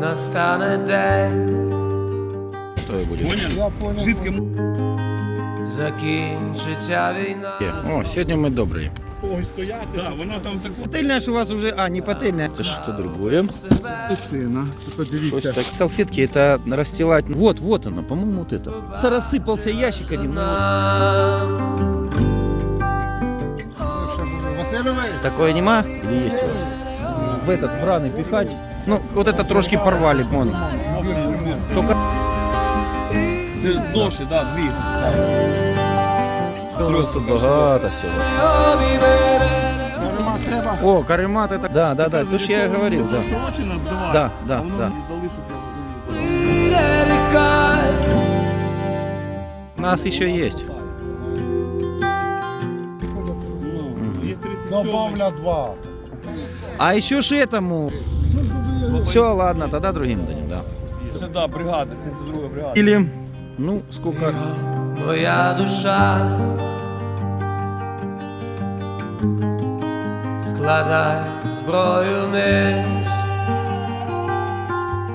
настане день, Что будет? Понял? Жидким. закінчиться війна. О, сегодня мы добрые. Ой, стояти. Так, воно там закон. Пательня ж у вас уже, а, не пательня. Это что другое. Сина, тут дивіться. Так, салфетки это расстилать. Вот, вот оно, по-моему, вот это. Рассыпался ящик один. ну, Нам Васильович. Такое нема? Или есть у вас? В этот, в раны пихать. Ну, вот это трошки порвали, вон. Только Це доші, да, дві. просто багато всего. Нема треба. О, каремат это... Да, да, да, то, что я и говорил, да. Скорочено вдавати. Да, да, а воно да. мені дали, щоб я розумів. рікай, У нас еще есть. Ну, є 37. Добавля два. А еще ж этому. Все, ладно, тогда другим дадим, да. Це, да, бригада, це друга бригада. Или, ну, сколько? моя душа. Складай зброю вниз.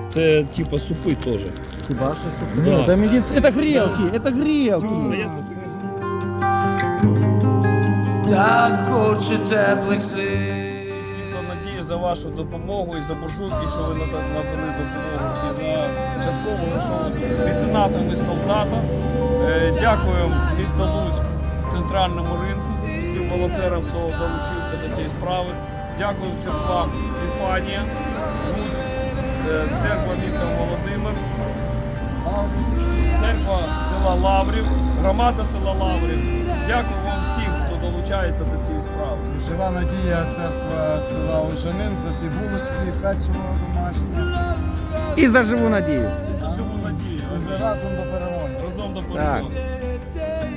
Це типа супи теж. Хіба що супер? Нет, это медицина. Это грелки, это грелки. Так хочу теплих слів. За вашу допомогу і за буржуйки, що ви нада- надали допомогу, і за часткову грошову меценатом і солдата. Е, Дякуємо місто Луцьк, центральному ринку, всім волонтерам, хто долучився до цієї справи. Дякуємо церквам Епіфанія, Луцьк, е, церква міста Володимир, церква села Лаврів, громада села Лаврів. Дякую вам всім, долучається до цієї справи. Жива надія церква села Ожанин, за ті булочки, печиво домашнє. И за живу надею. За живу надію. І за разом до перемоги. Разом до перемоги.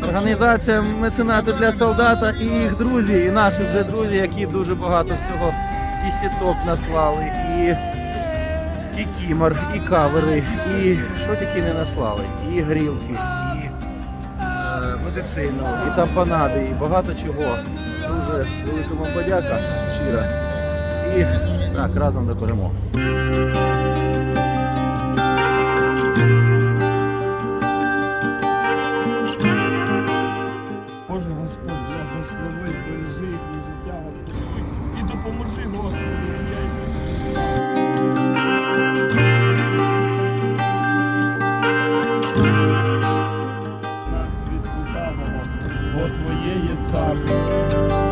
Організація меценату для солдата і їх друзі, і наші вже друзі, які дуже багато всього і сіток наслали, і кікімор, і кавери, і що тільки не наслали, і грілки, і медицину, і тампонади, і багато чого. Дуже велика вам подяка щира. І так, разом до перемоги. царство.